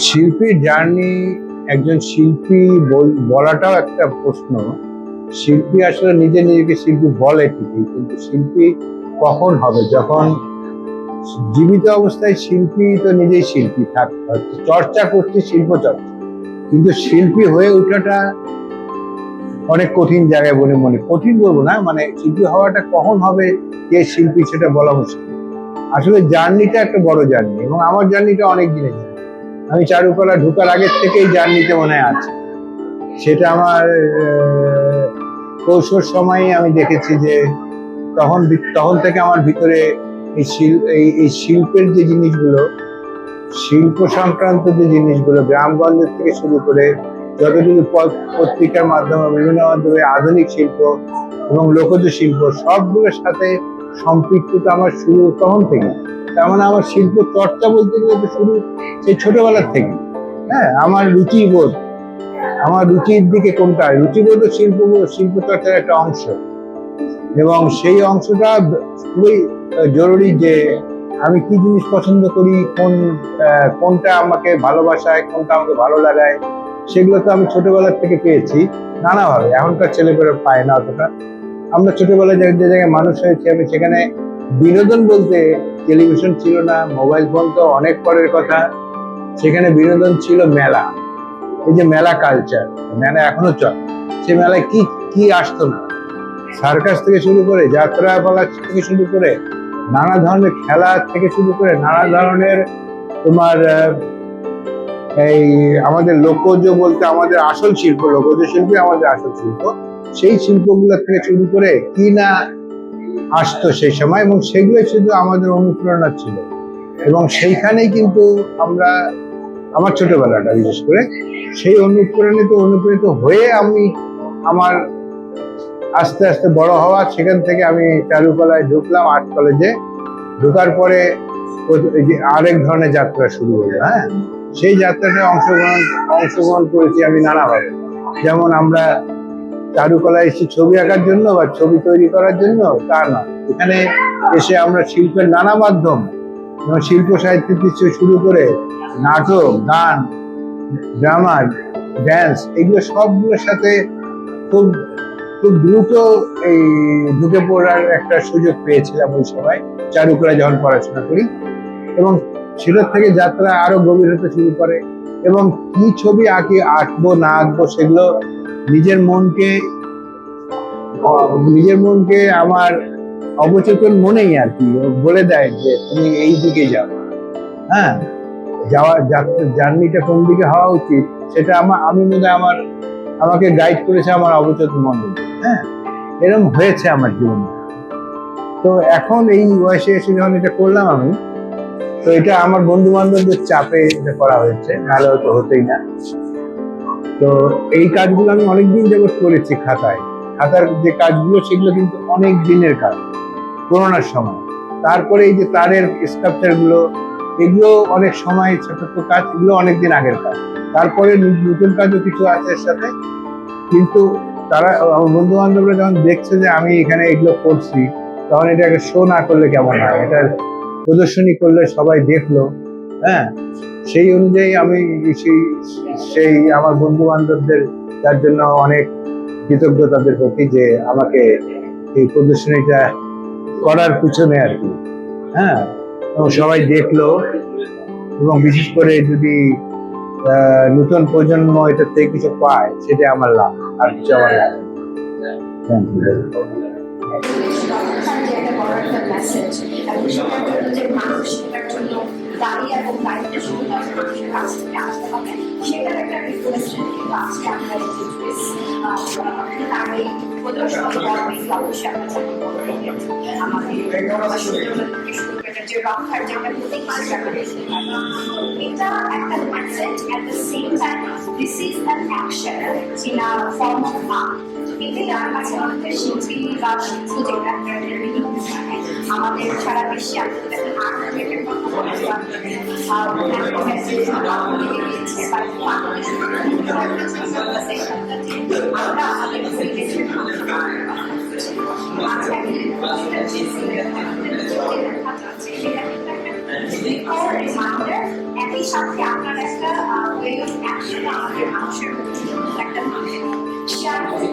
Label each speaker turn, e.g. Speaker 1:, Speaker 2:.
Speaker 1: শিল্পীর জার্নি, একজন শিল্পী বল- বলাটাও একটা প্রশ্ন। শিল্পী আসলে নিজে নিজেকে শিল্পী বলে ঠিকই, কিন্তু শিল্পী কখন হবে? যখন জীবিত অবস্থায় শিল্পী তো নিজেই শিল্পী থাক, চর্চা করছে শিল্প চর্চা। কিন্তু শিল্পী হয়ে ওঠাটা অনেক কঠিন জায়গায় বলে মনে, কঠিন বলব না মানে শিল্পী হওয়াটা কখন হবে, কে শিল্পী সেটা বলা মুশকিল। আসলে জার্নিটা একটা বড় জার্নি এবং আমার জার্নিটা অনেক দিনের জার্নি। আমি চারুকলা ঢোকার আগের থেকেই জার্নিতে মনে আছে। সেটা আমার কৌশল কৈশোর সময়ে আমি দেখেছি যে তখন তখন থেকে আমার ভিতরে এই শিল, এই শিল্পের যে জিনিসগুলো, শিল্প সংক্রান্ত যে জিনিসগুলো গ্রামগঞ্জের থেকে শুরু করে যতটুকু পত্রিকার মাধ্যমে, বিভিন্ন মাধ্যমে আধুনিক শিল্প এবং লোকজ শিল্প, সবগুলোর সাথে সম্পৃক্ততা আমার শুরু তখন থেকে। তার মানে আমার শিল্প চর্চা বলতে গেলে তো শুরু সেই ছোটবেলার থেকে। হ্যাঁ আমার রুচিবোধ, আমার রুচির দিকে কোনটা? রুচিবোধ শিল্প শিল্প চর্চার একটা অংশ। এবং সেই অংশটা খুবই জরুরি যে আমি কি জিনিস পছন্দ করি, কোন কোনটা আমাকে ভালোবাসায়, কোনটা আমাকে ভালো লাগায়, সেগুলো তো আমি ছোটবেলার থেকে পেয়েছি। নানাভাবে। এখনকার ছেলেপেলে পায় না অতটা। আমরা ছোটবেলায় যে জায়গায় মানুষ হয়েছি, আমি সেখানে বিনোদন বলতে টেলিভিশন ছিল না, মোবাইল ফোন তো অনেক পরের কথা। সেখানে বিনোদন ছিল মেলা। এই যে মেলা কালচার মেলা এখনও চল। সে মেলায় কি কি আসতো না? সার্কাস থেকে শুরু করে যাত্রা পালা থেকে শুরু করে নানা ধরনের খেলা থেকে শুরু করে নানা ধরনের তোমার এই আমাদের লোকজ বলতে আমাদের আসল শিল্প, লোকজ শিল্পী আমাদের আসল শিল্প। সেই শিল্পগুলো থেকে শুরু করে কি না আসতো সেই সময় এবং সেগুলো শুধু আমাদের অনুপ্রেরণা ছিল। এবং সেইখানেই কিন্তু আমরা আমার ছোটবেলাটা, বিশেষ করে সেই অনুপ্রেরণিত অনুপ্রেরিত হয়ে আমি আমার আস্তে আস্তে বড় হওয়া, সেখান থেকে আমি চারুকলায় ঢুকলাম, আর্ট কলেজে। ঢোকার পরে আরেক ধরনের যাত্রা শুরু হলো হ্যাঁ? সেই যাত্রাটা অংশগ্রহণ অংশগ্রহণ করেছি আমি নানাভাবে। যেমন আমরা চারুকলায় এসেছি ছবি আঁকার জন্য বা ছবি তৈরি করার জন্য, তা না। এখানে এসে আমরা শিল্পের নানা মাধ্যম যেমন শিল্প সাহিত্য থেকে শুরু করে নাটক, গান, ড্রামা ড্যান্স এগুলো সবগুলোর সাথে খুব খুব দ্রুত এই ঢুকে পড়ার একটা সুযোগ পেয়েছিলাম ওই সময়, চারুকলা যখন পড়াশোনা করি। এবং সেটার থেকে যাত্রা আরও গভীর হতে শুরু করে এবং কি ছবি আঁকি, আঁকবো, না আঁকবো সেগুলো নিজের মনকে নিজের মনকে আমার অবচেতন মনেই আর কি বলে দেয় যে তুমি এই দিকে যাও। হ্যাঁ যাওয়া জার্নিটা কোন দিকে হওয়া উচিত সেটা আমার আমি মনে আমার, আমাকে গাইড করেছে আমার অবচেতন মন। হ্যাঁ এরকম হয়েছে আমার জীবনে। তো এখন এই বয়সে এসে যখন এটা করলাম আমি, তো এটা আমার বন্ধু বান্ধবদের চাপে এটা করা হয়েছে, নাহলে হয়তো হতেই না। তো এই কাজগুলো আমি অনেকদিন যাবত করেছি খাতায়। খাতার যে কাজগুলো, সেগুলো কিন্তু অনেক দিনের কাজ করোনার সময়। তারপরে এই যে তারের স্ট্রাকচারগুলো, এগুলো অনেক সময় ছোট কাজ, এগুলো অনেক দিন আগের কাজ। তারপরে নতুন কাজও কিছু আছে এর সাথে। কিন্তু তারা, আমার বন্ধু বান্ধবরা যখন দেখছে যে আমি এখানে এগুলো করছি, তখন এটাকে শো না করলে কেমন হয়? এটা প্রদর্শনী করলে সবাই দেখল হ্যাঁ? সেই অনুযায়ী আমি সেই সেই আমার বন্ধু বান্ধবদের তার জন্য অনেক কৃতজ্ঞ তাদের প্রতি যে আমাকে এই প্রদর্শনীটা করার পিছনে আর কি। হ্যাঁ এবং সবাই দেখল, এবং বিশেষ করে যদি নতুন প্রজন্ম এটা থেকে কিছু পায়, সেটা আমার লাভ, আর কিছু আমার লাভ
Speaker 2: সেটার একটা রিফ্লেকশন কিন্তু আজকে আমরা এই যে ড্রেস তার এই প্রদর্শন পর্বে অবশ্যই আমরা চাকরি করতে আমাদের থেকে শুরু করে যে রক্ষার যে একটা প্রতীক হিসেবে আমরা দেখতে পাই এটা একটা message at the same time this is an action in a form of art এটাই আমার কাছে আমাদের শিল্পী বা শিল্প যেটা বিভিন্ন থাকে আমাদের সারা বিশ্বে আমাদের একটা আর্ট রিলেটেড কথা বলে আর একটা মেসেজ আমাদের দিয়েছে বা বাংলাদেশের আমরা আমাদের রিলেটেড reminder and একই সাথে আপনার একটা ওয়ে অফ অ্যাকশন আমাদের মানুষের মধ্যে একটা মানে